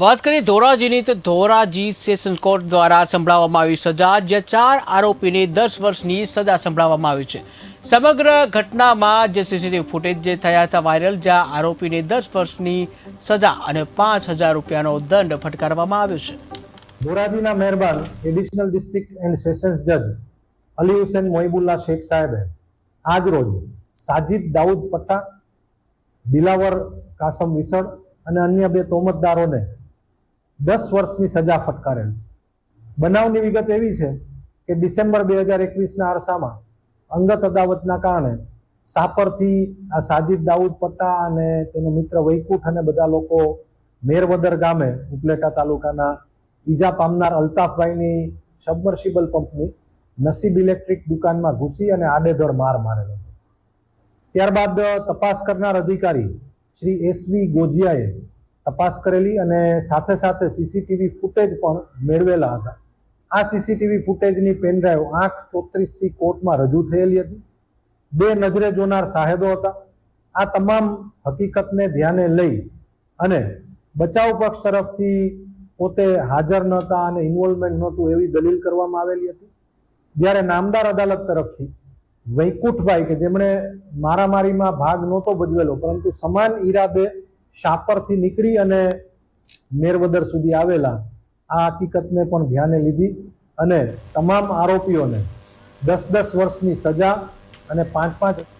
વાત કરીએ ધોરાજીની, તો ધોરાજી સેશન્સ કોર્ટ દ્વારા સંભળાવવામાં આવી સજા જે ચાર આરોપીને દસ વર્ષની સજા સંભળાવવામાં આવી છે. સમગ્ર ઘટનામાં જે સીસીટીવી ફૂટેજ જે થયા હતા વાયરલ, જ્યાં આરોપીને દસ વર્ષની સજા અને પાંચ હજાર રૂપિયાનો દંડ ફટકારવામાં આવ્યો છે. ધોરાજીના મહેરબાન એડિશનલ ડિસ્ટ્રિક્ટ એન્ડ સેશન્સ જજ અલી હુસેન મોહિબુલ્લા શેખ સાહેબે આજ રોજ સાજિદ દાઉદ પટ્ટા, દિલાવર કાસમ વિસળ અને અન્ય બે તોમતદારોને દસ વર્ષની સજા ફટકારેલ છે. બનાવની વિગત એવી છે કે ડિસેમ્બર બે હજાર એકવીસના અરસામાં અંગત અદાવતના કારણે સાપરથી આ સાજિદ દાઉદ પટ્ટા અને તેનો મિત્ર વૈકુંઠ અને બધા લોકો મેરવદર ગામે ઉપલેટા તાલુકાના ઈજા પામનાર અલ્તાફભાઈની સબમર્સિબલ પંપની નસીબ ઇલેક્ટ્રિક દુકાનમાં ઘૂસી અને આડેધડ માર મારેલો. ત્યારબાદ તપાસ કરનાર અધિકારી શ્રી એસવી ગોજિયાએ તપાસ કરેલી અને સાથે સાથે સીસીટીવી ફૂટેજ પણ મેળવેલા હતા. આ સીસીટીવી ફૂટેજની પેનડ્રાઈવ આઠ ચોત્રીસથી કોર્ટમાં રજૂ થયેલી હતી. બે નજરે જોનાર સાહેદો હતા. આ તમામ હકીકતને ધ્યાને લઈ અને બચાવ પક્ષ તરફથી પોતે હાજર નહોતા અને ઇન્વોલ્વમેન્ટ નહોતું એવી દલીલ કરવામાં આવેલી હતી. જ્યારે નામદાર અદાલત તરફથી વૈકુંઠભાઈ, કે જેમણે મારામારીમાં ભાગ નહોતો ભજવેલો, પરંતુ સમાન ઈરાદે શાપરથી નીકળી અને મેરવદર સુધી આવેલા, આ હકીકતને પણ ધ્યાને લીધી અને તમામ આરોપીઓને દસ દસ વર્ષની સજા અને પાંચ પાંચ